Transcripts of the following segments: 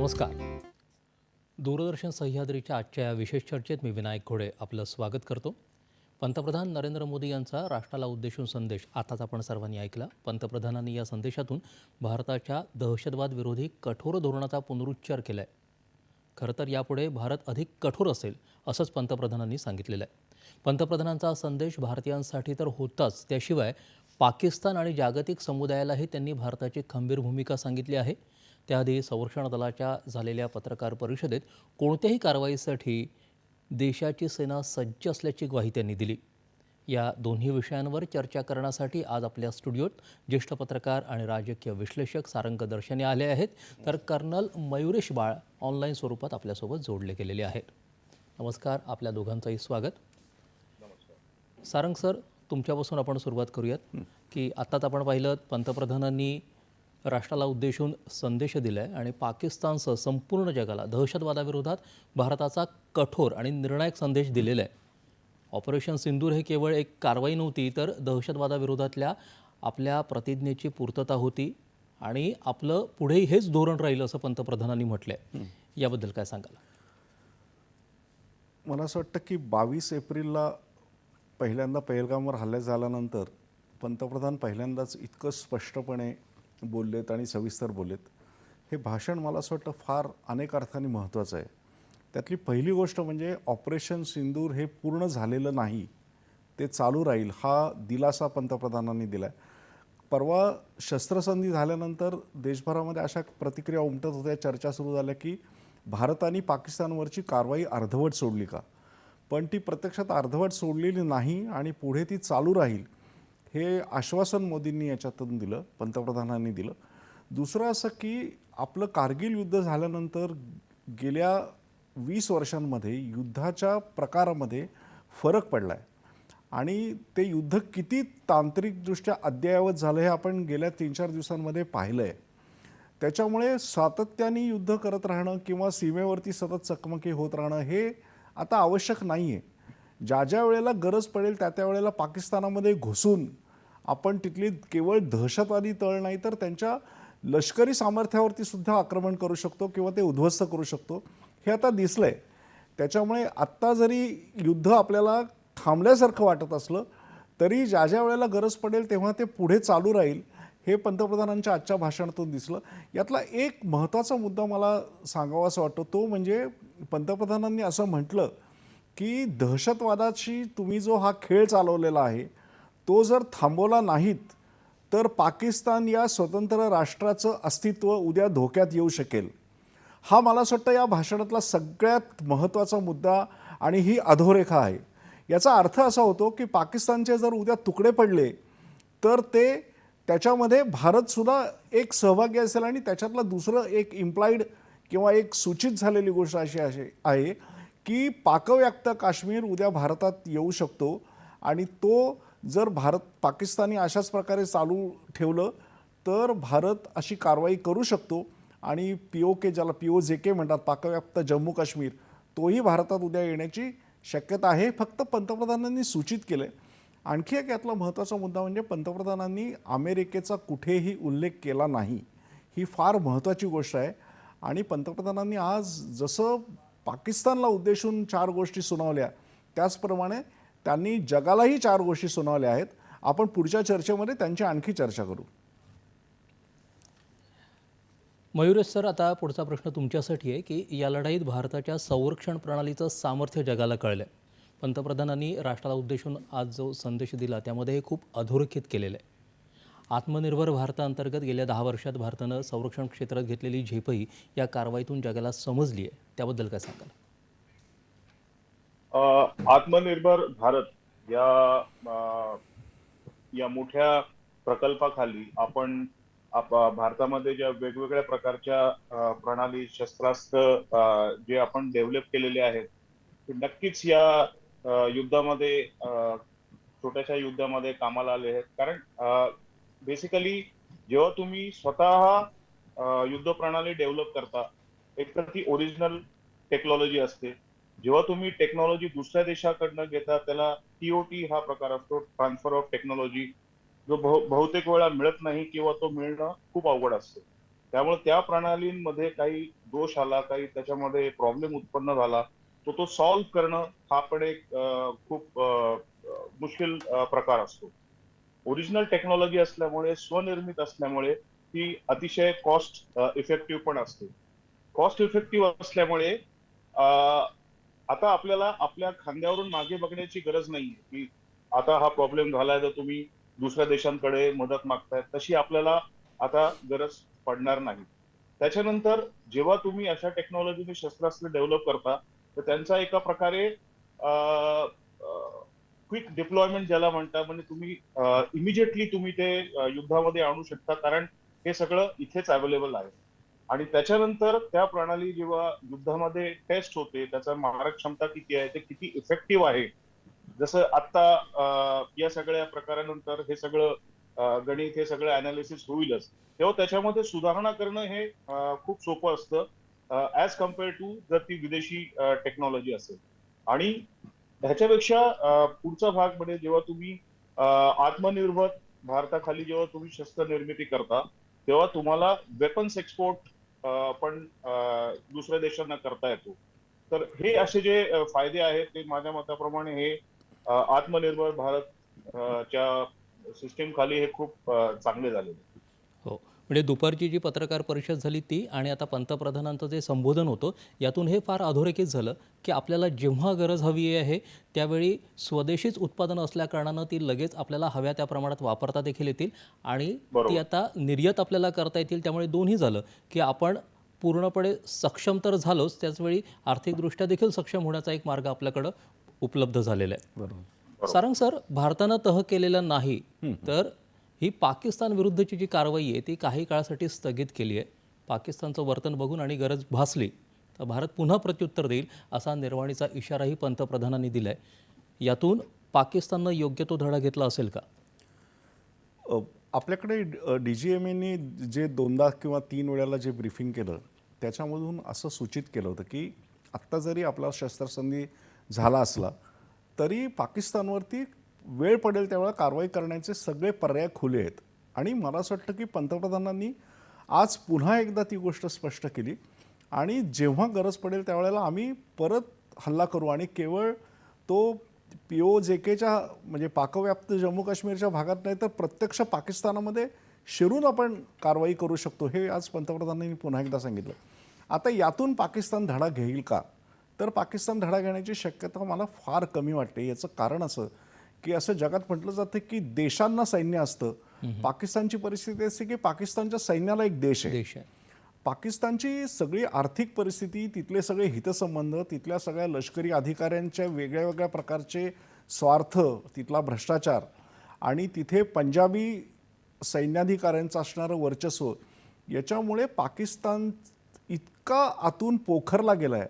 नमस्कार. दूरदर्शन सह्याद्रीच्या आजच्या या विशेष चर्चेत मी विनायक घोडे आपलं स्वागत करतो. पंतप्रधान नरेंद्र मोदी यांचा राष्ट्राला उद्देशून संदेश आताच आपण सर्वांनी ऐकला. पंतप्रधानांनी या संदेशातून भारताच्या दहशतवाद विरोधी कठोर धोरणाचा पुनरुच्चार केला आहे खरं तर यापुढे भारत अधिक कठोर असेल असंच पंतप्रधानांनी सांगितलेलं आहे. पंतप्रधानांचा संदेश भारतीयांसाठी तर होताच. त्याशिवाय पाकिस्तान आणि जागतिक समुदायालाही त्यांनी भारताची खंबीर भूमिका सांगितली आहे. त्याआधी संरक्षण दलाच्या झालेल्या पत्रकार परिषदेत कोणत्याही कारवाईसाठी देशाची सेना सज्ज असल्याची ग्वाही त्यांनी दिली. या दोन्ही विषयांवर चर्चा करण्यासाठी आज आपल्या स्टुडिओत ज्येष्ठ पत्रकार आणि राजकीय विश्लेषक सारंग दर्शने आले आहेत. तर कर्नल मयुरेश बाळ ऑनलाईन स्वरूपात आपल्यासोबत जोडले गेलेले आहेत. नमस्कार आपल्या दोघांचंही स्वागत. सारंग सर तुमच्यापासून आपण सुरुवात करूयात की आत्ताच आपण पाहिलं पंतप्रधानांनी राष्ट्राला उद्देशून संदेश दिला आहे आणि पाकिस्तानसह संपूर्ण जगाला दहशतवादाविरोधात भारताचा कठोर आणि निर्णायक संदेश दिलेला आहे ऑपरेशन सिंदूर हे केवळ एक कारवाई नव्हती तर दहशतवादाविरोधातल्या आपल्या प्रतिज्ञेची पूर्तता होती आणि आपलं पुढेही हेच धोरण राहील असं पंतप्रधानांनी म्हटलं आहे याबद्दल काय सांगाल? मला असं वाटतं की बावीस एप्रिलला पहिल्यांदा पहलगामवर हल्ला झाल्यानंतर पंतप्रधान पहिल्यांदाच इतकं स्पष्टपणे बोललेत आणि सविस्तर बोललेत. हे भाषण मला असं वाटतं फार अनेक अर्थाने महत्त्वाचं आहे. त्यातली पहिली गोष्ट म्हणजे ऑपरेशन सिंदूर हे पूर्ण झालेलं नाही ते चालू राहील हा दिलासा पंतप्रधानांनी दिला आहे परवा शस्त्रसंधी झाल्यानंतर देशभरामध्ये अशा प्रतिक्रिया उमटत होत्या चर्चा सुरू झाल्या की भारताने पाकिस्तानवरची कारवाई अर्धवट सोडली का? पण ती प्रत्यक्षात अर्धवट सोडलेली नाही आणि पुढे ती चालू राहील. हे आश्वासन मोदींनी याच्यातून दिलं पंतप्रधानांनी दिलं. दुसरं असं की आपलं कारगिल युद्ध झाल्यानंतर गेल्या वीस वर्षांमध्ये युद्धाच्या प्रकारामध्ये फरक पडला आहे आणि ते युद्ध किती तांत्रिकदृष्ट्या अद्ययावत झालं हे आपण गेल्या तीन चार दिवसांमध्ये पाहिलं आहे त्याच्यामुळे सातत्याने युद्ध करत राहणं किंवा सीमेवरती सतत चकमकी होत राहणं हे आता आवश्यक नाही आहे ज्या ज्या वेळेला गरज पडेल त्या त्या वेळेला पाकिस्तानामध्ये घुसून आपण तिथली केवळ दहशतवादी तळ नाही तर त्यांच्या लष्करी सामर्थ्यावरती सुद्धा आक्रमण करू शकतो किंवा ते उद्ध्वस्त करू शकतो. हे आता दिसलं आहे त्याच्यामुळे आत्ता जरी युद्ध आपल्याला थांबल्यासारखं वाटत असलं तरी ज्या ज्या वेळेला गरज पडेल तेव्हा ते पुढे चालू राहील हे पंतप्रधानांच्या आजच्या भाषणातून दिसलं. यातला एक महत्त्वाचा मुद्दा मला सांगावासा वाटतो तो म्हणजे पंतप्रधानांनी असं म्हटलं की दहशतवादाशी तुम्ही जो हा खेळ चालवलेला आहे तो जर थांबवला नाहीत तर पाकिस्तान या स्वतंत्र राष्ट्राचं अस्तित्व उद्या धोक्यात येऊ शकेल. हा मला असं वाटतं या भाषणातला सगळ्यात महत्त्वाचा मुद्दा आणि ही अधोरेखा आहे. याचा अर्थ असा होतो की पाकिस्तानचे जर उद्या तुकडे पडले तर ते त्याच्यामध्ये भारतसुद्धा एक सहभागी असेल आणि त्याच्यातलं दुसरं एक इम्प्लाईड किंवा एक सूचित झालेली गोष्ट अशी अशी आहे की पाकव्याप्त काश्मीर उद्या भारतात येऊ शकतो. आणि तो जर भारत पाकिस्तानी अशाच प्रकारे चालू ठेवलं तर भारत अशी कारवाई करू शकतो. आणि पी ओ के ज्याला पी ओ जे के म्हणतात पाकव्याप्त जम्मू काश्मीर तोही भारतात उद्या येण्याची शक्यता आहे. फक्त पंतप्रधानांनी सूचित केलं आहे आणखी एक यातला महत्त्वाचा मुद्दा म्हणजे पंतप्रधानांनी अमेरिकेचा कुठेही उल्लेख केला नाही. ही फार महत्त्वाची गोष्ट आहे. आणि पंतप्रधानांनी आज जसं पाकिस्तानला उद्देशून चार गोष्टी सुनावल्या. त्याचप्रमाणे त्यांनी जगालाही चार गोष्टी सुनावल्या आहेत. आपण पुढच्या चर्चेमध्ये त्यांची आणखी चर्चा करू. मयुरेश सर आता पुढचा प्रश्न तुमच्यासाठी आहे की या लढाईत भारताच्या संरक्षण प्रणालीचं सामर्थ्य जगाला कळलं आहे पंतप्रधानांनी राष्ट्राला उद्देशून आज जो संदेश दिला त्यामध्ये हे खूप अधोरेखित केलेलं आहे. आत्मनिर्भर भारताअंतर्गत गेल्या दहा वर्षात भारतानं संरक्षण क्षेत्रात घेतलेली झेपही या कारवाईतून जगाला समजली आहे. त्याबद्दल काय सांगाल? अ, आत्मनिर्भर भारत या या मोठ्या प्रकल्पाखाली आपण भारतामध्ये ज्या वेगवेगळ्या प्रकारच्या प्रणाली शस्त्रास्त्र जे आपण डेव्हलप केलेले आहेत ते नक्कीच या युद्धामध्ये छोट्याशा युद्धामध्ये कामाला आले आहेत. कारण बेसिकली जेव्हा तुम्ही स्वतः युद्ध प्रणाली डेव्हलप करता एक तर ती ओरिजिनल टेक्नॉलॉजी असते. जेव्हा तुम्ही टेक्नॉलॉजी दुसऱ्या देशाकडनं घेता त्याला टीओटी हा प्रकार असतो ट्रान्सफर ऑफ टेक्नॉलॉजी जो बहुतेक वेळा मिळत नाही किंवा तो मिळणं खूप अवघड असतं. त्यामुळे त्या प्रणालींमध्ये काही दोष आला काही त्याच्यामध्ये प्रॉब्लेम उत्पन्न झाला तो तो सॉल्व्ह करणं हा पण एक खूप मुश्किल प्रकार असतो. ओरिजिनल टेक्नॉलॉजी असल्यामुळे स्वनिर्मित असल्यामुळे ती अतिशय कॉस्ट इफेक्टिव्ह पण असते. कॉस्ट इफेक्टिव्ह असल्यामुळे आता आपल्याला आपल्या खांद्यावरून मागे बघण्याची गरज नाहीये. की आता हा प्रॉब्लेम झालाय तर तुम्ही दुसऱ्या देशांकडे मदत मागताय. तशी आपल्याला आता गरज पडणार नाही. त्याच्यानंतर जेव्हा तुम्ही अशा टेक्नॉलॉजीने शस्त्रास्त्र डेव्हलप करता तर त्यांचा एका प्रकारे क्विक डिप्लॉयमेंट ज्याला म्हणता म्हणजे तुम्ही इमिजिएटली तुम्ही ते युद्धामध्ये आणू शकता. कारण हे सगळं इथेच अवेलेबल आहे. आणि त्याच्यानंतर त्या प्रणाली जेव्हा युद्धामध्ये टेस्ट होते त्याचा मारक क्षमता किती आहे ते किती इफेक्टिव्ह आहे? जसं आता या सगळ्या प्रकारानंतर हे सगळं गणित हे सगळं अनालिसिस होईलच. तेव्हा त्याच्यामध्ये सुधारणा करणं हे खूप सोपं असतं. ऍज कंपेअर टू जर ती विदेशी टेक्नॉलॉजी असेल. आणि ह्याच्यापेक्षा पुढचा भाग म्हणजे जेव्हा तुम्ही आत्मनिर्भर भारताखाली जेव्हा तुम्ही शस्त्र निर्मिती करता तेव्हा तुम्हाला वेपन्स एक्सपोर्ट पण दुसऱ्या देशांना करता येतो. तर हे असे जे फायदे आहेत ते माझ्या मताप्रमाणे हे आत्मनिर्भर भारत च्या सिस्टीम खाली हे खूप चांगले झालेले हो. म्हणजे दुपारची जी पत्रकार परिषद झाली ती आणि आता पंतप्रधानांचं जे संबोधन होतं यातून हे फार अधोरेखित झालं की आपल्याला जेव्हा गरज हवी आहे त्यावेळी स्वदेशीच उत्पादनं असल्याकारणानं ती लगेच आपल्याला हव्या त्या प्रमाणात वापरता देखील येतील आणि. ती आता निर्यात आपल्याला करता येतील. त्यामुळे दोन्ही झालं की आपण पूर्णपणे सक्षम तर झालोच त्याचवेळी आर्थिकदृष्ट्या देखील सक्षम होण्याचा एक मार्ग आपल्याकडं उपलब्ध झालेला आहे. बरोबर. सारंग सर भारतानं तह केलेलं नाही तर ही पाकिस्तान विरुद्धची जी कारवाई आहे ती काही काळासाठी स्थगित केली आहे. पाकिस्तानचं वर्तन बघून आणि गरज भासली तर भारत पुन्हा प्रत्युत्तर देईल असा निर्वाणीचा इशाराही पंतप्रधानांनी दिला आहे यातून पाकिस्ताननं योग्य तो धडा घेतला असेल का? आपल्याकडे डी जी एम एने जे दोनदा किंवा तीन वेळेला जे ब्रीफिंग केलं त्याच्यामधून असं सूचित केलं होतं की आत्ता जरी आपला शस्त्रसंधी झाला असला तरी पाकिस्तानवरती वेळ पडेल त्यावेळेला कारवाई करण्याचे सगळे पर्याय खुले आहेत. आणि मला असं वाटतं की पंतप्रधानांनी आज पुन्हा एकदा ती गोष्ट स्पष्ट केली. आणि जेव्हा गरज पडेल त्यावेळेला आम्ही परत हल्ला करू. आणि केवळ तो पी ओ जे केच्या म्हणजे पाकव्याप्त जम्मू काश्मीरच्या भागात नाही तर प्रत्यक्ष पाकिस्तानामध्ये शिरून आपण कारवाई करू शकतो हे आज पंतप्रधानांनी पुन्हा एकदा सांगितलं. आता यातून पाकिस्तान धडा घेईल का? तर पाकिस्तान धडा घेण्याची शक्यता मला फार कमी वाटते. याचं कारण असं की असं जगात म्हटलं जातं की देशांना सैन्य असतं. पाकिस्तानची परिस्थिती अशी की पाकिस्तानच्या सैन्याला एक देश आहे. देश आहे. पाकिस्तानची सगळी आर्थिक परिस्थिती तिथले सगळे हितसंबंध तिथल्या सगळ्या लष्करी अधिकाऱ्यांच्या वेगळ्या वेगळ्या प्रकारचे स्वार्थ तिथला भ्रष्टाचार आणि तिथे पंजाबी सैन्याधिकाऱ्यांचं असणारं वर्चस्व याच्यामुळे पाकिस्तान इतका आतून पोखरला गेला आहे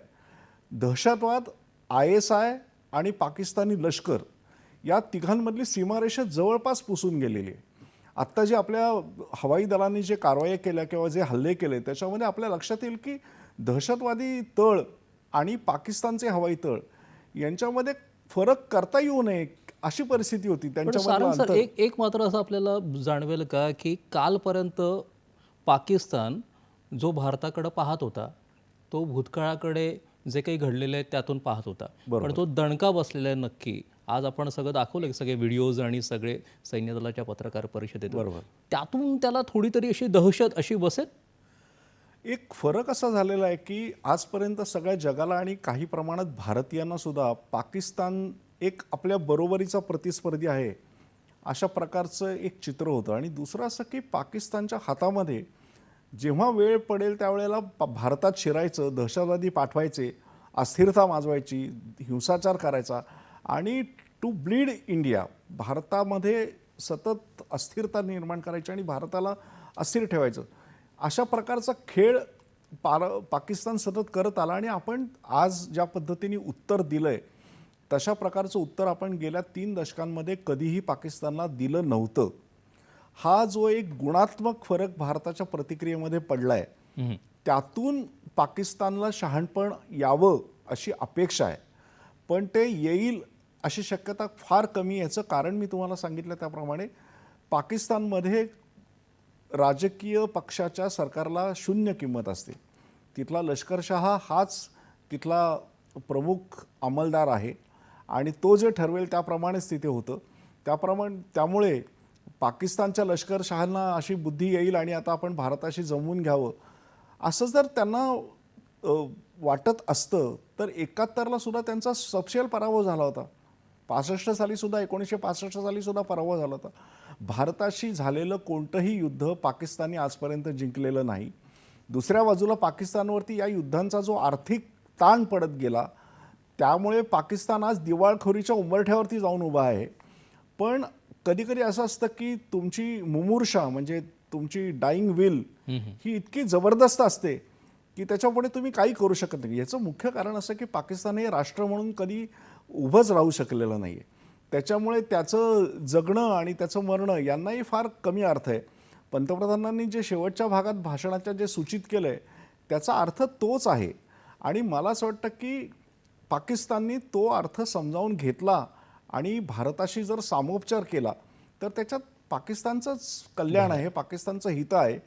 दहशतवाद आय एस आय आणि पाकिस्तानी लष्कर या तिघांमधली सीमारेषा जवळपास पुसून गेलेली आहे. आत्ता जे आपल्या हवाई दलाने जे कारवाया केल्या किंवा जे हल्ले केले त्याच्यामध्ये आपल्या लक्षात येईल की दहशतवादी तळ आणि पाकिस्तानचे हवाई तळ यांच्यामध्ये फरक करता येऊ नये अशी परिस्थिती होती. अंतर एक एक मात्र असं आपल्याला जाणवेल का की कालपर्यंत पाकिस्तान जो भारताकडे पाहत होता तो भूतकाळाकडे जे काही घडलेलं आहे त्यातून पाहत होता. पण तो दणका बसलेला आहे नक्की. आज आपण सगळं दाखवलं की सगळे व्हिडिओज आणि सगळे सैन्य दलाच्या पत्रकार परिषदेत. बरोबर. त्यातून त्याला थोडी तरी अशी दहशत अशी बसेल एक फरक असा झालेला आहे की आजपर्यंत सगळ्या जगाला आणि काही प्रमाणात भारतीयांना सुद्धा पाकिस्तान एक आपल्या बरोबरीचा प्रतिस्पर्धी आहे अशा प्रकारचं एक चित्र होतं. आणि दुसरं असं की पाकिस्तानच्या हातामध्ये जेव्हा वेळ पडेल त्यावेळेला भारतात शिरायचं दहशतवादी पाठवायचे अस्थिरता माजवायची हिंसाचार करायचा आणि टू ब्लीड इंडिया भारतामध्ये सतत अस्थिरता निर्माण करायची आणि भारताला अस्थिर ठेवायचं. अशा प्रकारचा खेळ पार पाकिस्तान सतत करत आला आणि आपण आज ज्या पद्धतीने उत्तर दिलं आहे तशा प्रकारचं उत्तर आपण गेल्या तीन दशकांमध्ये कधीही पाकिस्तानला दिलं नव्हतं. हा जो एक गुणात्मक फरक भारताच्या प्रतिक्रियेमध्ये पडला आहे त्यातून पाकिस्तानला शहाणपण यावं अशी अपेक्षा आहे. पण ते येईल अशी शक्यता फार कमी याचं कारण मी तुम्हाला सांगितलं त्याप्रमाणे पाकिस्तानमध्ये राजकीय पक्षाच्या सरकारला शून्य किंमत असते. तिथला लष्करशहा हाच तिथला प्रमुख अंमलदार आहे आणि तो जे ठरवेल त्याप्रमाणेच तिथे होतं. त्याप्रमाणे त्यामुळे पाकिस्तानच्या लष्करशहांना अशी बुद्धी येईल आणि आता आपण भारताशी जमवून घ्यावं. असं जर त्यांना वाटत असतं तर एकाहत्तरला सुद्धा त्यांचा सपशेल पराभव झाला होता. पासष्ट साली सुद्धा एकोणीसशे पासष्ट साली सुद्धा पराभव झाला होता. भारताशी झालेलं कोणतंही युद्ध पाकिस्तानने आजपर्यंत जिंकलेलं नाही. दुसऱ्या बाजूला पाकिस्तानवरती या युद्धांचा जो आर्थिक ताण पडत गेला त्यामुळे पाकिस्तान आज दिवाळखोरीच्या उंबरठ्यावरती जाऊन उभा आहे. पण कधीकधी असं असतं की तुमची मुमूर्षा म्हणजे तुमची डाईंग विल ही इतकी जबरदस्त असते की त्याच्यापुढे तुम्ही काही करू शकत नाही. याचं मुख्य कारण असं की पाकिस्तान हे राष्ट्र म्हणून कधी उभंच राहू शकलेलं नाही आहे त्याच्यामुळे त्याचं जगणं आणि त्याचं मरणं यांनाही फार कमी अर्थ आहे. पंतप्रधानांनी जे शेवटच्या भागात भाषणाच्या जे सूचित केलं आहे त्याचा अर्थ तोच आहे. आणि मला असं वाटतं की पाकिस्ताननी तो अर्थ समजावून घेतला आणि भारताशी जर सामोपचार केला तर त्याच्यात पाकिस्तानचंच कल्याण आहे पाकिस्तानचं हित आहे.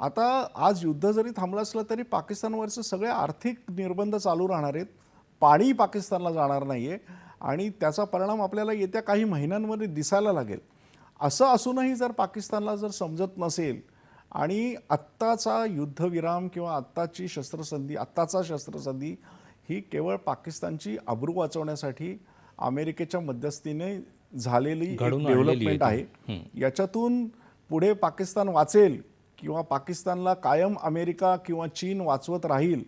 आता आज युद्ध जरी थांबलं असलं तरी पाकिस्तानवरचे सगळे आर्थिक निर्बंध चालू राहणार आहेत. पाणी पाकिस्तानला जाणार नाही आहे आणि त्याचा परिणाम आपल्याला येत्या काही महिन्यांमध्ये दिसायला लागेल. असं असूनही जर पाकिस्तानला जर समजत नसेल आणि आत्ताचा युद्धविराम किंवा आत्ताची शस्त्रसंधी आत्ताचा शस्त्रसंधी ही केवळ पाकिस्तानची अब्रू वाचवण्यासाठी अमेरिकेच्या मध्यस्थीने झालेली डेव्हलपमेंट आहे याच्यातून पुढे पाकिस्तान वाचेल किंवा पाकिस्तानला कायम अमेरिका किंवा चीन वाचवत राहील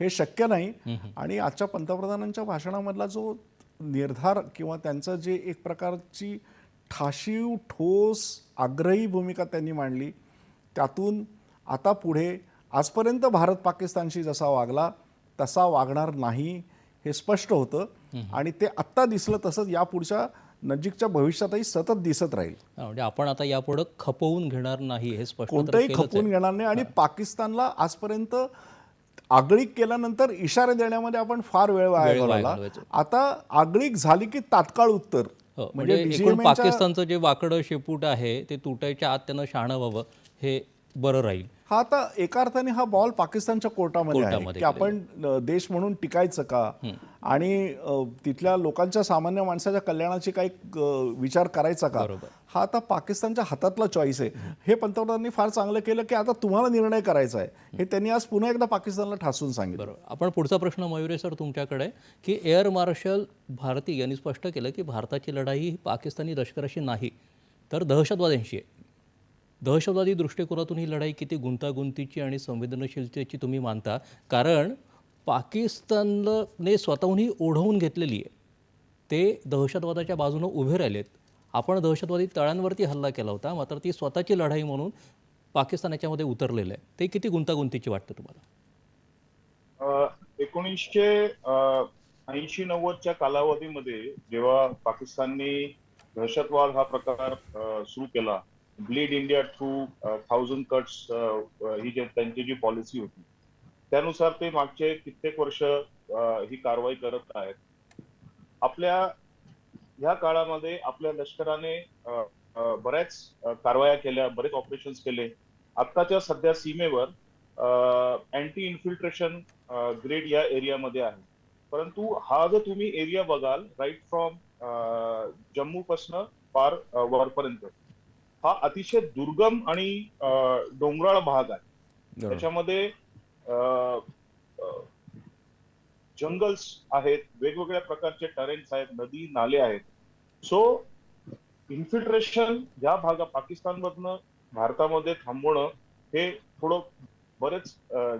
हे शक्य नाही. आणि आजच्या पंतप्रधानांच्या भाषणामधला जो निर्धार किंवा त्यांचं जे एक प्रकारची ठाशीव ठोस आग्रही भूमिका त्यांनी मांडली त्यातून आता पुढे आजपर्यंत भारत पाकिस्तानशी जसा वागला तसा वागणार नाही हे स्पष्ट होतं. आणि ते आत्ता दिसलं तसंच यापुढच्या नजीकच्या भविष्यातही सतत दिसत राहील. म्हणजे आपण आता यापुढं खपवून घेणार नाही हे स्पष्ट कोणतंही. खपवून घेणार नाही. आणि पाकिस्तानला आजपर्यंत आगळीक केल्यानंतर इशारे देण्यामध्ये आपण फार वेळ वाया घालवला. आता आगळीक झाली की तात्काळ उत्तर. हो, म्हणजे एकूण च्या- पाकिस्तानचं जे वाकडं शेपूट आहे ते तुटायच्या आत त्यांना शहाणं व्हावं हे बरं राहील. हा आता एका अर्थाने हा बॉल पाकिस्तानच्या कोर्टामध्ये आहे की आपण देश म्हणून टिकायचं का? आणि तिथल्या लोकांच्या सामान्य माणसाच्या कल्याणाची काही विचार करायचा का. हा आता पाकिस्तानच्या हातातला चॉईस आहे. हे पंतप्रधानांनी फार चांगलं केलं की आता तुम्हाला निर्णय करायचा आहे. हे त्यांनी आज पुन्हा एकदा पाकिस्तानला ठासून सांगितलं. बरोबर. आपण पुढचा प्रश्न मयुरे सर तुमच्याकडे की एअर मार्शल भारती यांनी स्पष्ट केलं की भारताची लढाई ही पाकिस्तानी लष्कराशी नाही तर दहशतवाद्यांशी आहे. दहशतवादी दृष्टिकोनातून ही लढाई किती गुंतागुंतीची आणि संवेदनशीलतेची तुम्ही मानता? कारण पाकिस्तानने स्वतःहूनही ओढवून घेतलेली आहे. ते दहशतवादाच्या बाजूनं उभे राहिलेत. आपण दहशतवादी तळांवरती हल्ला केला होता मात्र ती स्वतःची लढाई म्हणून पाकिस्तान याच्यामध्ये उतरलेलं आहे. ते किती गुंतागुंतीची वाटतं तुम्हाला? एकोणीसशे ऐंशी नव्वदच्या कालावधीमध्ये जेव्हा पाकिस्तानने दहशतवाद हा प्रकार सुरू केला bleed India through thousand cuts ही जे त्यांची जी पॉलिसी होती त्यानुसार ते मागचे कित्येक वर्ष uh, ही कारवाई करत आहेत. आपल्या ह्या काळामध्ये आपल्या लष्कराने uh, uh, बऱ्याच कारवाया केल्या बरेच ऑपरेशन्स केले. आत्ताच्या सध्या सीमेवर अँटी इन्फिल्ट्रेशन ग्रेड या एरियामध्ये आहे. परंतु हा जर तुम्ही एरिया बघाल राईट फ्रॉम जम्मू पासन पार वरपर्यंत हा अतिशय दुर्गम आणि डोंगराळ भाग आहे. त्याच्यामध्ये जंगल्स आहेत वेगवेगळ्या प्रकारचे टरेन्स आहेत नदी नाले आहेत. सो इन्फिल्ट्रेशन या भागा पाकिस्तानमधनं भारतामध्ये थांबवणं हे थोडं बरेच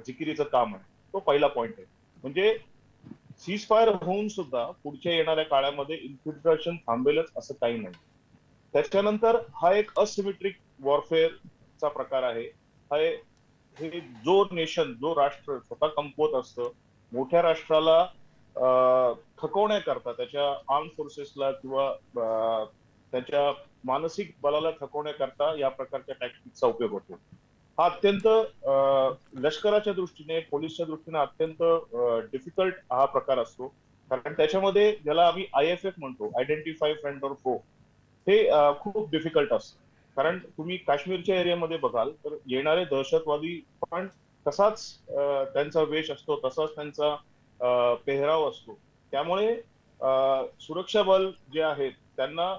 जिकिरीचं काम आहे. तो पहिला पॉइंट आहे. म्हणजे सीज फायर होऊन सुद्धा पुढच्या येणाऱ्या काळामध्ये इन्फिल्ट्रेशन थांबेलच असं काही नाही. त्याच्यानंतर हा एक असिमेट्रिक वॉरफेअरचा प्रकार आहे. हा हे जो नेशन जो राष्ट्र स्वतः कमकुवत असतं मोठ्या राष्ट्राला अ, थकवण्याकरता त्याच्या आर्म फोर्सेसला किंवा त्याच्या मानसिक बलाला थकवण्याकरता या प्रकारच्या टॅक्टिकचा उपयोग होतो. हा अत्यंत लष्कराच्या दृष्टीने पोलीसच्या दृष्टीने अत्यंत डिफिकल्ट हा प्रकार असतो. कारण त्याच्यामध्ये ज्याला आम्ही आय एफ एफ म्हणतो आयडेंटिफाय फ्रेंड और फो हे खूप डिफिकल्ट असतं. कारण तुम्ही काश्मीरच्या एरियामध्ये बघाल तर येणारे दहशतवादी पण तसाच त्यांचा वेश असतो तसाच त्यांचा पेहराव असतो. त्यामुळे सुरक्षा बल जे आहेत त्यांना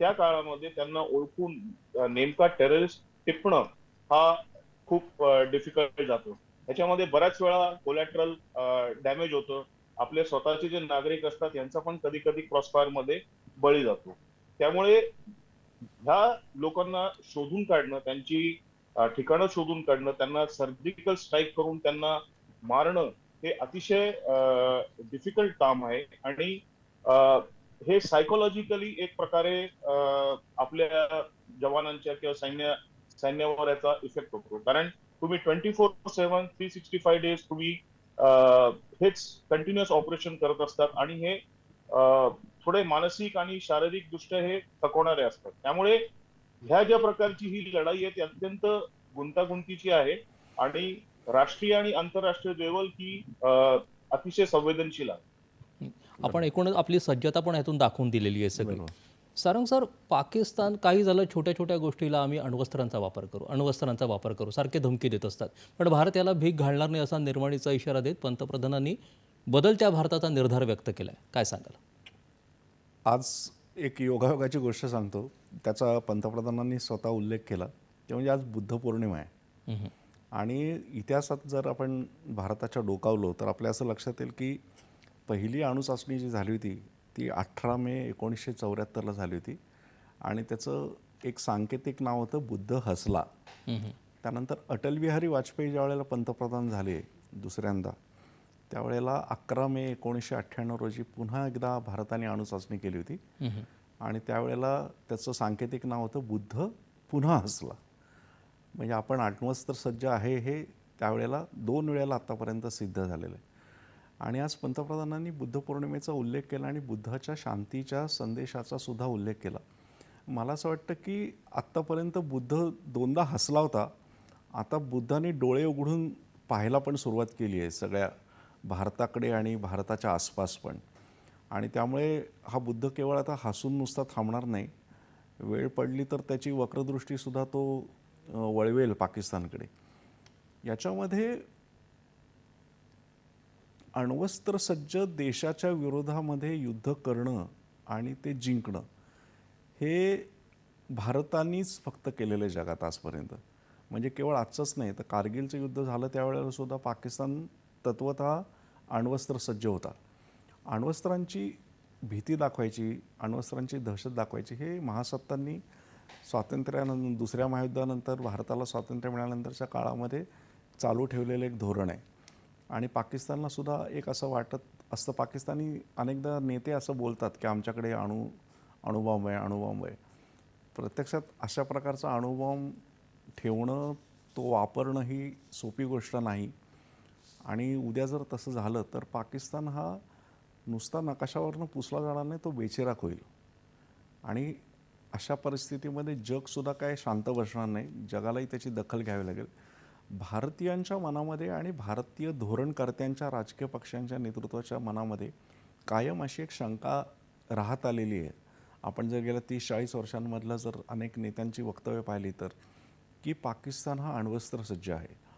त्या काळामध्ये त्यांना ओळखून नेमका टेररिस्ट टिपणं हा खूप डिफिकल्ट जातो. त्याच्यामध्ये बऱ्याच वेळा कोलॅटरल डॅमेज होतं. आपले स्वतःचे जे नागरिक असतात यांचा पण कधी कधी क्रॉसफायरमध्ये बळी जातो. त्यामुळे ह्या लोकांना शोधून काढणं त्यांची ठिकाणं शोधून काढणं त्यांना सर्जिकल स्ट्राईक करून त्यांना मारणं हे अतिशय डिफिकल्ट काम आहे. आणि हे सायकोलॉजिकली एक प्रकारे आपल्या जवानांच्या किंवा सैन्य सैन्यावर याचा इफेक्ट होतो. कारण तुम्ही twenty four seven three sixty five days तुम्ही हेच कंटिन्युअस ऑपरेशन करत असतात. आणि हे थोडे मानसिक आणि शारीरिक दृष्ट्या हे थकवणारे असतात. त्यामुळे ह्या ज्या प्रकारची ही लढाई आहे ती अत्यंत गुंतागुंतीची आहे आणि राष्ट्रीय आणि आंतरराष्ट्रीय लेवल ही अतिशय संवेदनशील आहे. आपण एकूणच आपली सज्जता पण यातून दाखवून दिलेली आहे सगळी. सारंग सर पाकिस्तान काही झालं छोट्या छोट्या गोष्टीला आम्ही अण्वस्त्रांचा वापर करू अण्वस्त्रांचा वापर करू सारखे धमकी देत असतात. पण भारत याला भीक घालणार नाही असा निर्वाणीचा इशारा देत पंतप्रधानांनी बदलत्या भारताचा निर्धार व्यक्त केला आहे काय सांगाल? आज एक योगायोगाची गोष्ट सांगतो. त्याचा पंतप्रधानांनी स्वतः उल्लेख केला. ते म्हणजे आज बुद्ध पौर्णिमा आहे. आणि इतिहासात जर आपण भारताच्या डोकावलो तर आपल्या असं लक्षात येईल की पहिली अणुचाचणी जी झाली होती ती अठरा मे एकोणीसशे चौऱ्याहत्तरला झाली होती. आणि त्याचं एक सांकेतिक नाव होतं बुद्ध हसला. त्यानंतर अटल बिहारी वाजपेयी ज्या वेळेला पंतप्रधान झाले दुसऱ्यांदा त्यावेळेला अकरा मे एकोणीसशे अठ्ठ्याण्णव रोजी पुन्हा एकदा भारताने अणुचाचणी केली होती. आणि त्यावेळेला त्याचं सांकेतिक नाव होतं बुद्ध पुन्हा हसला. म्हणजे आपण अण्वस्त्र सज्ज आहे हे त्यावेळेला दोन वेळेला आत्तापर्यंत सिद्ध झालेलं आहे. आणि आज पंतप्रधानांनी बुद्ध पौर्णिमेचा उल्लेख केला आणि बुद्धाच्या शांतीच्या संदेशाचा सुद्धा उल्लेख केला. मला असं वाटतं की आत्तापर्यंत बुद्ध दोनदा हसला होता. आता बुद्धाने डोळे उघडून पाहायला पण सुरुवात केली आहे सगळ्या भारताकडे आणि भारताच्या आसपास पण. आणि त्यामुळे हा बुद्ध केवळ आता हसून नुसता थांबणार नाही. वेळ पडली तर त्याची वक्रदृष्टीसुद्धा तो वळवेल पाकिस्तानकडे. याच्यामध्ये अण्वस्त्रसज्ज देशाच्या विरोधामध्ये युद्ध करणं आणि ते जिंकणं हे भारतानेच फक्त केलेलं आहे जगात आजपर्यंत. म्हणजे केवळ आजचंच नाही तर कारगिलचं युद्ध झालं त्यावेळेला सुद्धा पाकिस्तान तत्वत अण्वस्त्र सज्ज होता अण्वस्त्रांची भीती दाखवायची अण्वस्त्रांची दहशत दाखवायची हे महासत्तांनी स्वातंत्र्यानंतर दुसऱ्या महायुद्धानंतर भारताला स्वातंत्र्य मिळाल्यानंतरच्या काळामध्ये चालू ठेवलेलं एक धोरण आहे. आणि पाकिस्तानला सुद्धा एक असं वाटत असतं पाकिस्तानी अनेकदा नेते असं बोलतात की आमच्याकडे अणु अणुबॉम्ब आहे अणुबॉम्ब आहे. प्रत्यक्षात अशा प्रकारचा अणुबॉम्ब ठेवणं तो वापरणं ही सोपी गोष्ट नाही. आणि उद्या जर तसं झालं तर पाकिस्तान हा नुसता नकाशावरनं पुसला जाणार नाही तो बेचिराक होईल. आणि अशा परिस्थितीमध्ये जगसुद्धा काय शांत बसणार नाही जगालाही त्याची दखल घ्यावी लागेल. भारतीयांच्या मनामध्ये आणि भारतीय धोरणकर्त्यांच्या राजकीय पक्षांच्या नेतृत्वाच्या मनामध्ये कायम अशी एक शंका राहत आलेली आहे. आपण जर गेल्या तीस चाळीस वर्षांमधलं जर अनेक नेत्यांची वक्तव्य पाहिली तर की पाकिस्तान हा अण्वस्त्र सज्ज आहे.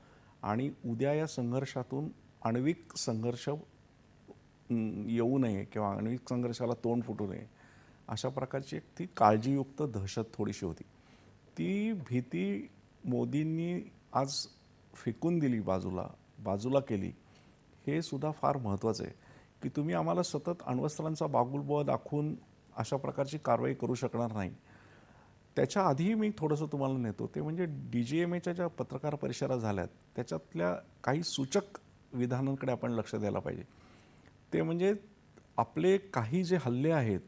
आणि उद्या या संघर्षातून आण्विक संघर्ष येऊ नये किंवा आण्विक संघर्षाला तोंड फुटू नये अशा प्रकारची एक ती काळजीयुक्त दहशत थोडीशी होती. ती भीती मोदींनी आज फेकून दिली बाजूला बाजूला केली हे सुद्धा फार महत्त्वाचं आहे की तुम्ही आम्हाला सतत अण्वस्त्रांचा बागुलबुवा दाखवून अशा प्रकारची कारवाई करू शकणार नाही. त्याच्या आधीही मी थोडंसं तुम्हाला नेतो ते म्हणजे डी जी एम एच्या ज्या पत्रकार परिषदा झाल्यात त्याच्यातल्या काही सूचक विधानांकडे आपण लक्ष द्यायला पाहिजे. ते म्हणजे आपले काही जे हल्ले आहेत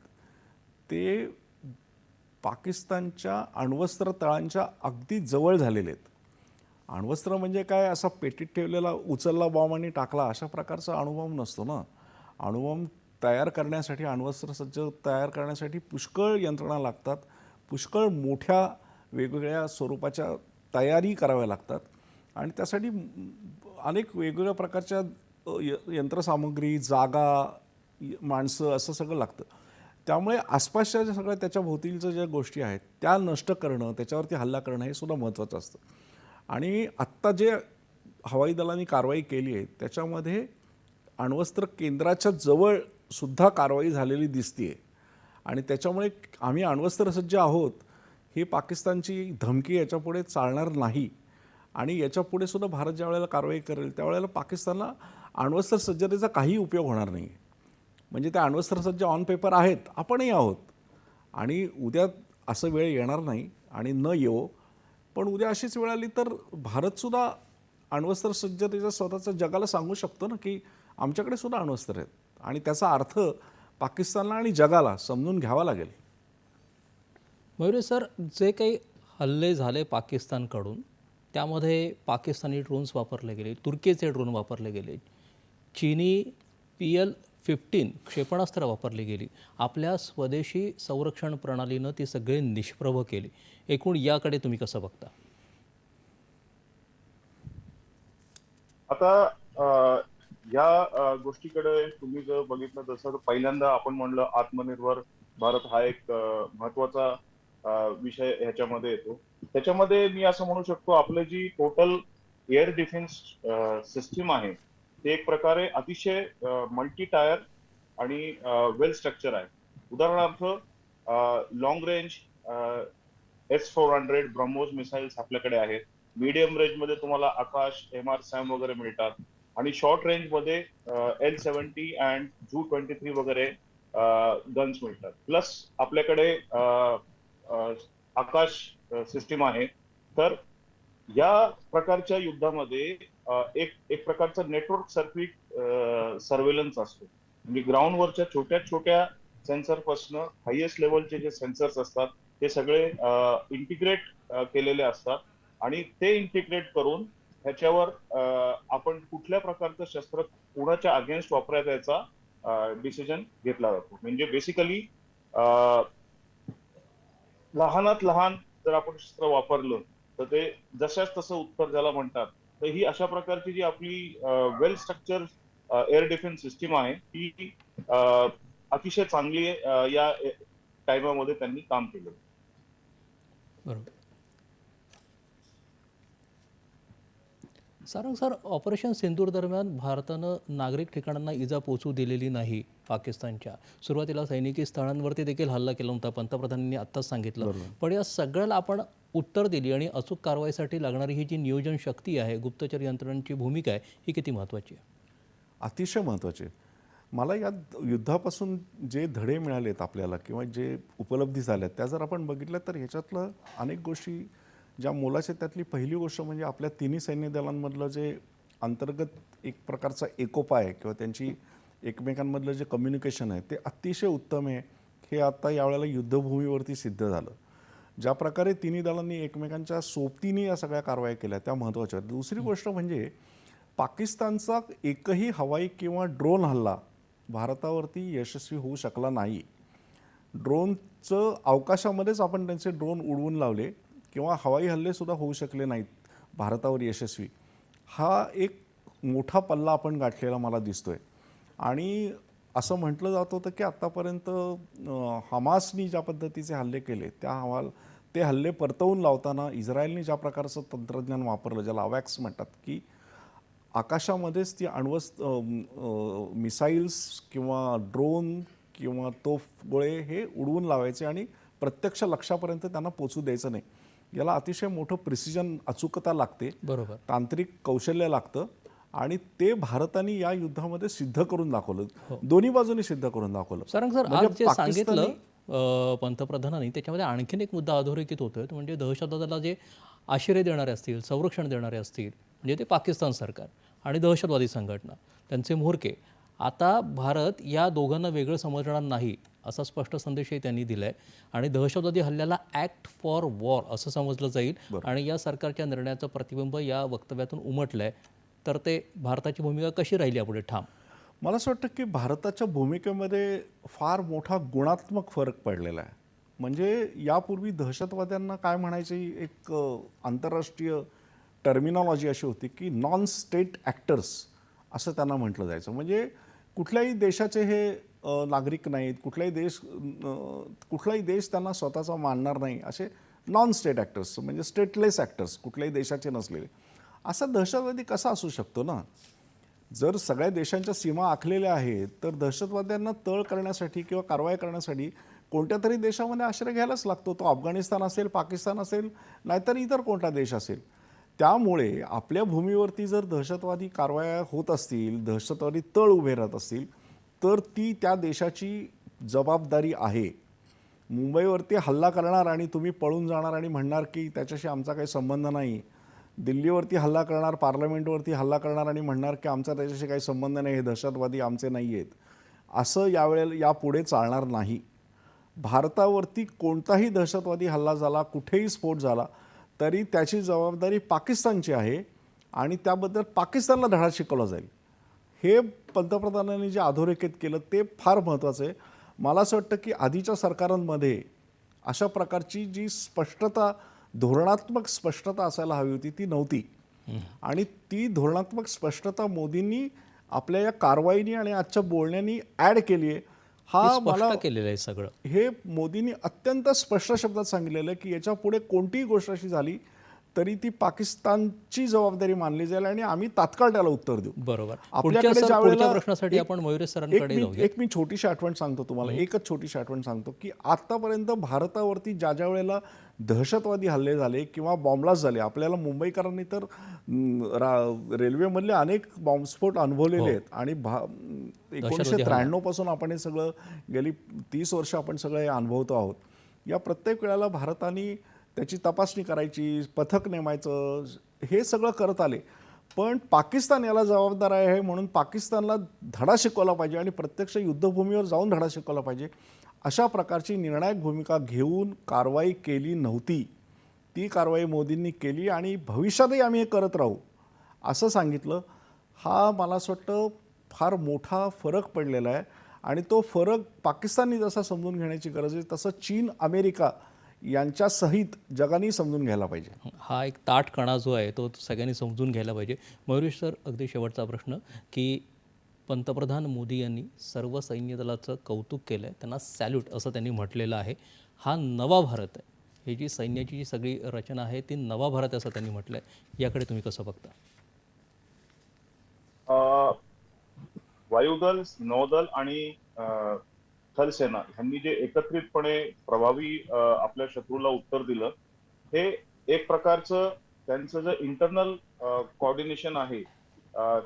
ते पाकिस्तानच्या अण्वस्त्र तळांच्या अगदी जवळ झालेले आहेत. अण्वस्त्र म्हणजे काय? असा पेटीत ठेवलेला उचलला बॉम्ब आणि टाकला अशा प्रकारचा अणुबॉम्ब नसतो ना. अणुबॉम्ब तयार करण्यासाठी अण्वस्त्र सज्ज तयार करण्यासाठी पुष्कळ यंत्रणा लागतात. पुष्कळ मोठ्या वेगवेगळ्या स्वरूपाच्या तयारी कराव्या लागतात. आणि त्यासाठी अनेक वेगवेगळ्या प्रकारच्या य- यंत्रसामुग्री जागा माणसं असं सगळं लागतं. त्यामुळे आसपासच्या ज्या सगळ्या त्याच्या भोवतीच्या ज्या गोष्टी आहेत त्या नष्ट करणं त्याच्यावरती हल्ला करणं हे सुद्धा महत्त्वाचं असतं. आणि आत्ता जे हवाई दलाने कारवाई केली आहे त्याच्यामध्ये अण्वस्त्र केंद्राच्या जवळ सुद्धा कारवाई झालेली दिसते आहे आणि त्याच्यामुळे आम्ही अण्वस्त्र सज्ज आहोत ही पाकिस्तानची धमकी याच्यापुढे चालणार नाही. आणि याच्यापुढे सुद्धा भारत ज्या वेळेला कारवाई करेल त्यावेळेला पाकिस्तानला अण्वस्त्र सज्जतेचा काही उपयोग होणार नाही. म्हणजे त्या अण्वस्त्र सज्ज ऑन पेपर आहेत आपणही आहोत. आणि उद्या असं वेळ येणार नाही आणि न येवो. पण उद्या अशीच वेळ आली तर भारतसुद्धा अण्वस्त्र सज्जतेचा स्वतःचा जगाला सांगू शकतो ना की आमच्याकडे सुद्धा अण्वस्त्र आहेत. आणि त्याचा अर्थ पाकिस्तानला आणि जगाला समजून घ्यावा लागेल. मयुरे सर जे काही हल्ले झाले पाकिस्तानकडून त्यामध्ये पाकिस्तानी ड्रोन्स वापरले गेले तुर्कीचे ड्रोन वापरले गेले चीनी पी एल फिफ्टीन क्षेपणास्त्र वापरली गेली आपल्या स्वदेशी संरक्षण प्रणालीनं ती सगळी निष्प्रभ केली. एकूण याकडे तुम्ही कसं बघता? आता या गोष्टीकडे तुम्ही जर बघितलं तसं पहिल्यांदा आपण म्हणलं आत्मनिर्भर भारत हा एक महत्त्वाचा विषय ह्याच्यामध्ये येतो. त्याच्यामध्ये मी असं म्हणू शकतो आपलं जी टोटल एअर डिफेन्स सिस्टीम आहे ते एक प्रकारे अतिशय मल्टी टायर आणि वेल स्ट्रक्चर आहे. उदाहरणार्थ long range S four hundred BrahMos missiles आपल्याकडे आहेत. मीडियम रेंजमध्ये तुम्हाला आकाश एम आर सॅम वगैरे मिळतात. आणि शॉर्ट रेंजमध्ये L seventy and ZU twenty three वगैरे गन्स मिळतात. प्लस आपल्याकडे अ, आकाश सिस्टीम आहे. तर या प्रकारच्या युद्धामध्ये एक एक प्रकारचा नेटवर्क सर्किट सर्वेलन्स असतो. म्हणजे ग्राउंडवरच्या छोट्या छोट्या सेन्सरपासनं हायेस्ट लेवलचे जे सेन्सर्स असतात ते सगळे इंटिग्रेट केलेले असतात. आणि ते इंटिग्रेट करून ह्याच्यावर आपण कुठल्या प्रकारचं शस्त्र कुणाच्या अगेन्स्ट वापरायचा याचा डिसिजन घेतला जातो? म्हणजे बेसिकली लहानात लहान जर आपण शस्त्र वापरलं तर ते जशाच तसं उत्तर ज्याला म्हणतात तर ही अशा प्रकारची जी आपली well structure air defence system आहे ती अतिशय चांगली या टायमामध्ये त्यांनी काम केलं. बरोबर. सारंग सर ऑपरेशन सिंदूर दरम्यान भारतानं नागरिक ठिकाणांना इजा पोचू दिलेली नाही पाकिस्तानच्या. सुरुवातीला सैनिकी स्थळांवरती देखील हल्ला केला होता पंतप्रधानांनी आत्ताच सांगितलं. पण या सगळ्याला आपण उत्तर दिली आणि अचूक कारवाईसाठी लागणारी ही जी नियोजन शक्ती आहे गुप्तचर यंत्रणांची भूमिका आहे ही किती महत्त्वाची आहे? अतिशय महत्त्वाचे मला या युद्धापासून जे धडे मिळालेत आपल्याला किंवा जे उपलब्धी झाल्यात त्या जर आपण बघितल्या तर ह्याच्यातलं अनेक गोष्टी ज्या मोलाच्या त्यातली पहिली गोष्ट म्हणजे आपल्या तिन्ही सैन्य दलांमधलं जे अंतर्गत एक प्रकारचा एकोपा आहे किंवा त्यांची एकमेकांमधलं जे कम्युनिकेशन आहे ते अतिशय उत्तम आहे. हे आता यावेळेला युद्धभूमीवरती सिद्ध झालं. ज्या प्रकारे तिन्ही दलांनी एकमेकांच्या सोबतीने या सगळ्या कारवाया केल्या त्या महत्त्वाच्या दुसरी गोष्ट म्हणजे पाकिस्तानचा एकही हवाई किंवा ड्रोन हल्ला भारतावरती यशस्वी होऊ शकला नाही. ड्रोनचं अवकाशामध्येच आपण त्यांचे ड्रोन उडवून लावले. किंवा हवाई हल्लेसुद्धा होऊ शकले नाहीत भारतावर यशस्वी. हा एक मोठा पल्ला आपण गाठलेला मला दिसतो आहे आणि असं म्हटलं जात होतं की आत्तापर्यंत हमासनी ज्या पद्धतीचे हल्ले केले त्या हवाल ते हल्ले परतवून लावताना इस्रायलने ज्या प्रकारचं तंत्रज्ञान वापरलं ज्याला अवॅक्स म्हणतात की आकाशामध्येच ती अण्वस्त मिसाईल्स किंवा ड्रोन किंवा तोफ गोळे हे उडवून लावायचे आणि प्रत्यक्ष लक्षापर्यंत त्यांना पोचू द्यायचं नाही. याला अतिशय मोठं प्रिसिजन अचूकता लागते बरोबर. तांत्रिक कौशल्य लागतं आणि ते भारताने या युद्धामध्ये सिद्ध करून दाखवलं. दोन्ही बाजूनी सिद्ध करून दाखवलं. सारंग सर म्हणजे आज जे सांगितलं पंतप्रधानांनी त्याच्यामध्ये आणखीन एक मुद्दा अधोरेखित होतोय म्हणजे दहशतवादाला जे आश्रय देणारे असतील संरक्षण देणारे असतील म्हणजे ते पाकिस्तान सरकार आणि दहशतवादी संघटना त्यांचे म्होरके आता भारत या दोघांना वेगळं समजणार नाही असा स्पष्ट संदेशही त्यांनी दिलाय. आणि दहशतवादी हल्ल्याला ॲक्ट फॉर वॉर असं समजलं जाईल. आणि या सरकारच्या निर्णयाचं प्रतिबिंब या वक्तव्यातून उमटलंय. तर ते भारताची भूमिका कशी राहिली यापुढे? ठाम. मला असं वाटतं की भारताच्या भूमिकेमध्ये फार मोठा गुणात्मक फरक पडलेला आहे. म्हणजे यापूर्वी दहशतवाद्यांना काय म्हणायची एक आंतरराष्ट्रीय टर्मिनॉलॉजी अशी होती की नॉन स्टेट ॲक्टर्स असं त्यांना म्हटलं जायचं. म्हणजे कुठल्याही देशाचे हे नागरिक नाहीत कुठलाही देश कुठलाही देश त्यांना स्वतःचा मानणार नाही असे नॉन स्टेट ॲक्टर्स म्हणजे स्टेटलेस ॲक्टर्स कुठल्याही देशाचे नसलेले. असा दहशतवादी कसा असू शकतो ना? जर सगळ्या देशांच्या सीमा आखलेल्या आहेत तर दहशतवाद्यांना तळ करण्यासाठी किंवा कारवाई करण्यासाठी कोणत्या तरी देशामध्ये आश्रय घ्यायलाच लागतो. तो अफगाणिस्तान असेल पाकिस्तान असेल नाहीतर इतर कोणता देश असेल. त्यामुळे आपल्या भूमीवरती जर दहशतवादी कारवाया होत असतील दहशतवादी तळ उभे राहत असतील तर ती त्या देशाची जबाबदारी आहे. मुंबईवरती हल्ला करणार आणि तुम्ही पळून जाणार आणि म्हणणार की त्याच्याशी आमचा काही संबंध नाही. दिल्लीवरती हल्ला करणार पार्लमेंटवरती हल्ला करणार आणि म्हणणार की आमचा त्याच्याशी काही संबंध नाही हे दहशतवादी आमचे नाही आहेत. असं यावेळेला यापुढे चालणार नाही. भारतावरती कोणताही दहशतवादी हल्ला झाला कुठेही स्फोट झाला तरी त्याची जबाबदारी पाकिस्तानची आहे आणि त्याबद्दल पाकिस्तानला धडा शिकवला जाईल. हे पंतप्रधानांनी जे अधोरेखित केलं ते फार महत्त्वाचं आहे. मला असं वाटतं की आधीच्या सरकारांमध्ये अशा प्रकारची जी स्पष्टता धोरणात्मक स्पष्टता असायला हवी होती ती नव्हती. आणि ती धोरणात्मक स्पष्टता मोदींनी आपल्या या कारवाईनी आणि आजच्या बोलण्यानी ॲड केली आहे. हा मला केलेलं आहे सगळं. हे मोदींनी अत्यंत स्पष्ट शब्दात सांगितलेलं आहे की याच्यापुढे कोणतीही गोष्ट अशी झाली तरी ती पाकिस्तानची जबाबदारी मानली जाईल आणि आम्ही तात्काळ त्याला उत्तर देऊ. बरोबर. आपल्याकडे ज्या वेळेला प्रश्नासाठी आपण मयुरेश एक सरांकडे मी जाऊया एक मी छोटीशी आठवण सांगतो तुम्हाला. एकच छोटीशी आठवण सांगतो की आतापर्यंत भारतावरती ज्या ज्या वेळेला दहशतवादी हल्ले झाले किंवा बॉम्बलास्ट झाले आपल्याला मुंबईकरांनी तर रेल्वेमधले अनेक बॉम्बस्फोट अनुभवलेले आहेत. आणि भा एकोणीसशे त्र्याण्णवपासून आपण हे सगळं गेली तीस वर्ष आपण सगळं हे अनुभवतो आहोत. या प्रत्येक वेळेला भारताने त्याची तपासणी करायची पथक नेमायचं हे सगळं करत आले. पण पाकिस्तान याला जबाबदार आहे म्हणून पाकिस्तानला धडा शिकवला पाहिजे आणि प्रत्यक्ष युद्धभूमीवर जाऊन धडा शिकवला पाहिजे. अशा प्रकारची निर्णायक भूमिका घेऊन कारवाई केली नव्हती. ती कारवाई मोदींनी केली आणि भविष्यातही आम्ही हे करत राहू असं सांगितलं. हा मला असं वाटतं फार मोठा फरक पडलेला आहे आणि तो फरक पाकिस्ताननी जसा समजून घेण्याची गरज आहे तसं चीन अमेरिका यांच्या सहित जगाने समजून घ्यायला पाहिजे. हा एक ताट कणा जो आहे तो सगळ्यांनी समजून घ्यायला पाहिजे. मयुरेश सर अगदी शेवटचा प्रश्न की पंतप्रधान मोदी यांनी सर्व सैन्य दलाचं कौतुक केलं आहे त्यांना सॅल्यूट असं त्यांनी म्हटलेलं आहे. हा नवा भारत आहे. ही जी सैन्याची जी सगळी रचना आहे ती नवा भारत आहे असं त्यांनी म्हटलं आहे याकडे तुम्ही कसं बघता? अ, वायुदल नौदल आणि अ, थलसेना ह्यांनी जे एकत्रितपणे प्रभावी आपल्या शत्रूला उत्तर दिलं हे एक प्रकारचं त्यांचं जे इंटरनल कॉर्डिनेशन आहे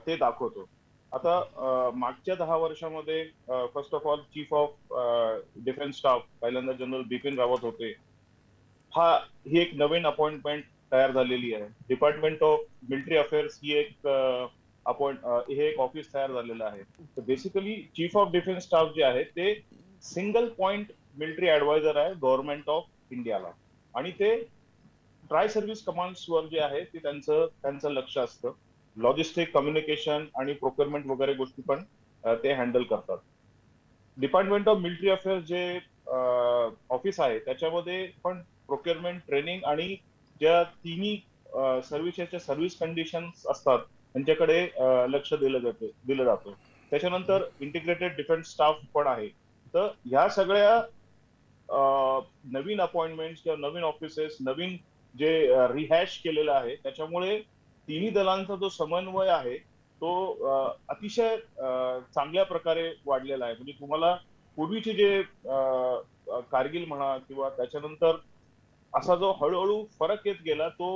ते दाखवतो. आता मागच्या दहा वर्षामध्ये first of all chief of defence staff पहिल्यांदा जनरल बिपिन रावत होते. हा ही एक नवीन अपॉइंटमेंट तयार झालेली आहे. डिपार्टमेंट ऑफ मिलिटरी अफेअर्स ही एक अपॉइंट हे एक ऑफिस तयार झालेलं आहे. तर basically chief of defence staff जे आहे ते सिंगल पॉइंट मिलिटरी ऍडवायझर आहे गव्हर्नमेंट ऑफ इंडियाला आणि ते ट्राय सर्व्हिस कमांड्सवर जे आहे ते त्यांचं त्यांचं लक्ष असतं. लॉजिस्टिक कम्युनिकेशन आणि प्रोक्युरमेंट वगैरे गोष्टी पण ते हँडल करतात. डिपार्टमेंट ऑफ मिलिटरी अफेअर्स जे ऑफिस आहे त्याच्यामध्ये पण प्रोक्युरमेंट ट्रेनिंग आणि ज्या तिन्ही सर्व्हिसेसच्या सर्व्हिस कंडिशन्स असतात त्यांच्याकडे लक्ष दिलं जाते दिलं जातं. त्याच्यानंतर इंटिग्रेटेड डिफेन्स स्टाफ पण आहे. तर ह्या सगळ्या अ, नवीन अपॉइंटमेंट किंवा नवीन ऑफिसेस नवीन जे रिहॅश केलेलं आहे त्याच्यामुळे तिन्ही दलांचा जो समन्वय आहे तो अतिशय चांगल्या प्रकारे वाढलेला आहे. म्हणजे तुम्हाला पूर्वीचे जे कारगिल म्हणा किंवा त्याच्यानंतर असा जो हळूहळू फरक येत गेला तो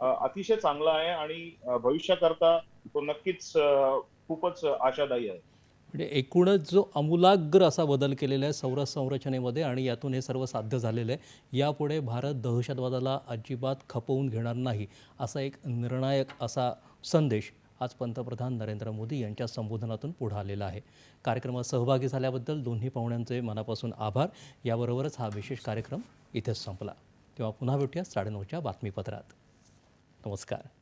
अतिशय चांगला आहे आणि भविष्याकरता तो नक्कीच खूपच आशादायी आहे. म्हणजे एकूणच जो अमूलाग्र असा बदल केलेला आहे सौर संरचनेमध्ये आणि यातून हे सर्व साध्य झालेलं आहे यापुढे भारत दहशतवादाला अजिबात खपवून घेणार नाही असा एक निर्णायक असा संदेश आज पंतप्रधान नरेंद्र मोदी यांच्या संबोधनातून पुढे आलेला आहे. कार्यक्रमात सहभागी झाल्याबद्दल दोन्ही पाहुण्यांचे मनापासून आभार. याबरोबरच हा विशेष कार्यक्रम इथेच संपला. तेव्हा पुन्हा भेटूया साडेनऊच्या बातमीपत्रात. नमस्कार.